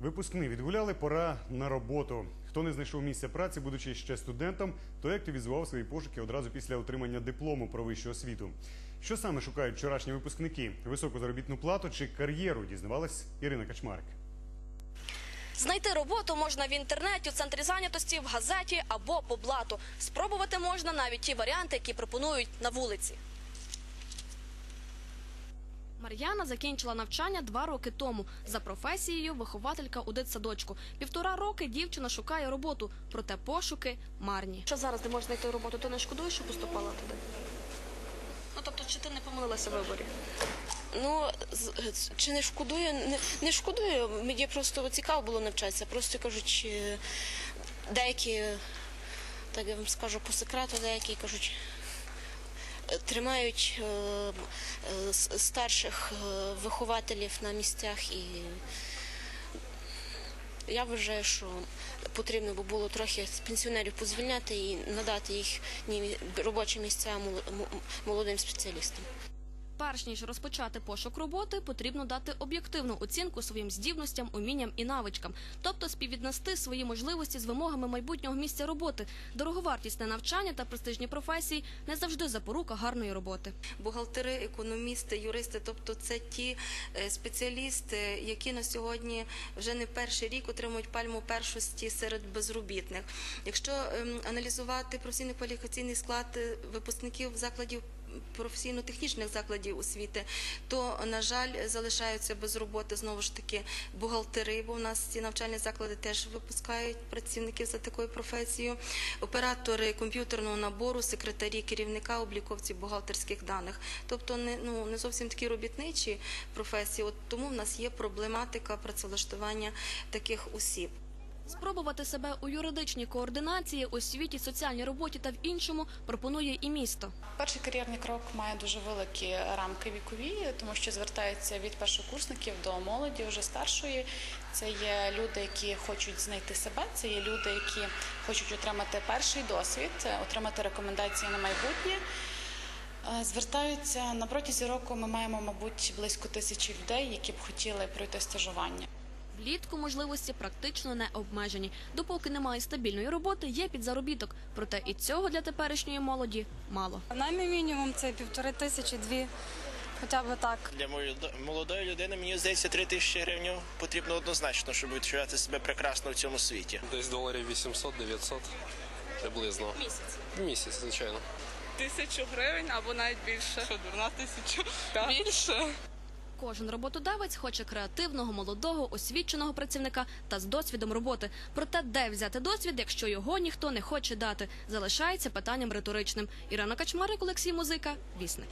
Випускний відгуляли, пора на роботу. Хто не знайшов місця праці, будучи ще студентом, той активізував свої пошуки одразу після отримання диплому про вищу освіту. Що саме шукають вчорашні випускники? Високу заробітну плату чи кар'єру? Дізнавалась Ірина Качмарик. Знайти роботу можна в інтернеті, у центрі зайнятості, в газеті або по блату. Спробувати можна навіть ті варіанти, які пропонують на вулиці. Мар'яна закінчила навчання два роки тому. За професією вихователька у дитсадочку. Півтора роки дівчина шукає роботу, проте пошуки марні. Що зараз не можеш знайти роботу? Ти не шкодуєш, що поступала туди? Ну тобто, чи ти не помилилася в виборі? Ну, чи не шкодую? Не, не шкодую. Мені просто цікаво було навчатися. Просто кажуть, е, деякі, так я вам скажу по секрету, деякі кажуть, тримають е, е, старших е, вихователів на місцях і. Я вважаю, що потрібно би було трохи пенсіонерів позвільняти і надати їх робочі місця молодим спеціалістам. Перш ніж розпочати пошук роботи, потрібно дати об'єктивну оцінку своїм здібностям, умінням і навичкам, тобто співвіднести свої можливості з вимогами майбутнього місця роботи. Дороговартісне навчання та престижні професії не завжди запорука гарної роботи. бухгалтери, економісти, юристи, тобто це ті е, спеціалісти, які на сьогодні вже не перший рік отримують пальму першості серед безробітних. Якщо ем, аналізувати професійно-кваліфікаційний склад е, випускників закладів професійно-технічних закладів освіти, то на жаль залишаються без роботи знову ж таки бухгалтери, бо в нас ці навчальні заклади теж випускають працівників за такою професією, оператори комп'ютерного набору, секретарі, керівника, обліковці бухгалтерських даних. Тобто не ну не зовсім такі робітничі професії. От тому в нас є проблематика працевлаштування таких осіб. Спробувати себе у юридичній координації, освіті, соціальній роботі та в іншому пропонує і місто. Перший кар'єрний крок має дуже великі рамки вікові, тому що звертається від першокурсників до молоді вже старшої. Це є люди, які хочуть знайти себе, це є люди, які хочуть отримати перший досвід, отримати рекомендації на майбутнє. Е, Звертаються на протязі року. Ми маємо, мабуть, близько тисячі людей, які б хотіли пройти стажування. Влітку можливості практично не обмежені. Допоки немає стабільної роботи, є підзаробіток. Проте і цього для теперішньої молоді мало. Наймій мінімум це півтори тисячі, дві, хоча б так. Для молодо- молодої людини мені здається 3 тисячі гривень потрібно однозначно, щоб відчувати себе прекрасно в цьому світі. Десь доларів 800-900 приблизно. Місяць. Місяць, звичайно. Тисячу гривень або навіть більше. Що, дурна тисячу? Більше. Кожен роботодавець хоче креативного, молодого, освіченого працівника та з досвідом роботи. Проте, де взяти досвід, якщо його ніхто не хоче дати, залишається питанням риторичним. Ірина Качмарик, Олексій Музика, Вісник.